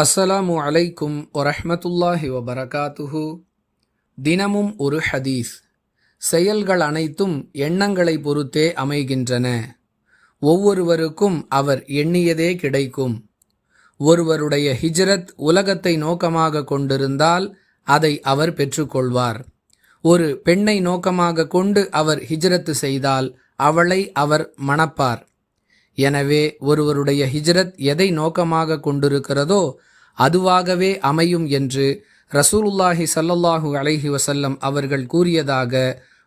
அஸ்ஸலாமு அலைக்கும் வரஹ்மத்துல்லாஹி வபரகாத்துஹு. தினமும் ஒரு ஹதீஸ். செயல்கள் அனைத்தும் எண்ணங்களை பொறுத்தே அமைகின்றன. ஒவ்வொருவருக்கும் அவர் எண்ணியதே கிடைக்கும். ஒருவருடைய ஹிஜ்ரத் உலகத்தை நோக்கமாக கொண்டிருந்தால் அதை அவர் பெற்றுக்கொள்வார். ஒரு பெண்ணை நோக்கமாக கொண்டு அவர் ஹிஜ்ரத்து செய்தால் அவளை அவர் மணப்பார். எனவே ஒருவருடைய ஹிஜ்ரத் எதை நோக்கமாக கொண்டிருக்கிறதோ அதுவாகவே அமையும் என்று ரசூலுல்லாஹி சல்லல்லாஹு அலைஹி வசல்லம் அவர்கள் கூறியதாக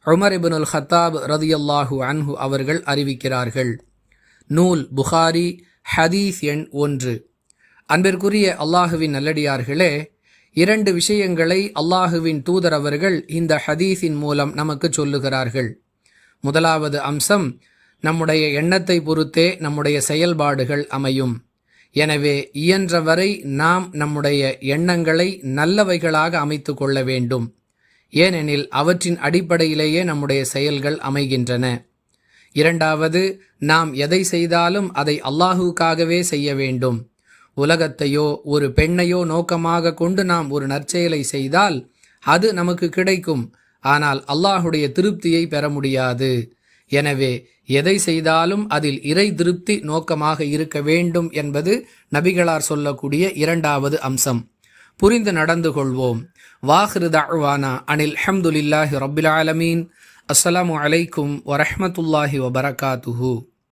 உமர் இபுனுல் ஹத்தாப் ரதியல்லாஹு அன்ஹு அவர்கள் அறிவிக்கிறார்கள். நூல் புகாரி ஹதீஸ் எண் ஒன்று. அன்பிற்குரிய அல்லாஹுவின் நல்லடியார்களே இரண்டு விஷயங்களை அல்லாஹுவின் தூதர் அவர்கள் இந்த ஹதீஸின் மூலம் நமக்கு சொல்லுகிறார்கள். முதலாவது அம்சம் நம்முடைய எண்ணத்தை பொறுத்தே நம்முடைய செயல்பாடுகள் அமையும். எனவே இயன்றவரை நாம் நம்முடைய எண்ணங்களை நல்லவைகளாக அமைத்து கொள்ள வேண்டும். ஏனெனில் அவற்றின் அடிப்படையிலேயே நம்முடைய செயல்கள் அமைகின்றன. இரண்டாவது நாம் எதை செய்தாலும் அதை அல்லாஹுக்காகவே செய்ய வேண்டும். உலகத்தையோ ஒரு பெண்ணையோ நோக்கமாக கொண்டு நாம் ஒரு நற்செயலை செய்தால் அது நமக்கு கிடைக்கும். ஆனால் அல்லாஹுடைய திருப்தியை பெற முடியாது. எனவே எதை செய்தாலும் அதில் இறை திருப்தி நோக்கமாக இருக்க வேண்டும் என்பது நபிகளார் சொல்லக்கூடிய இரண்டாவது அம்சம். புரிந்து நடந்து கொள்வோம். வாஹிரு அனில் ஹம்துலில்லாஹி ரபில் ஆலமீன். அஸ்ஸலாமு அலைக்கும் வரஹமத்துல்லாஹி வபரகாத்துஹூ.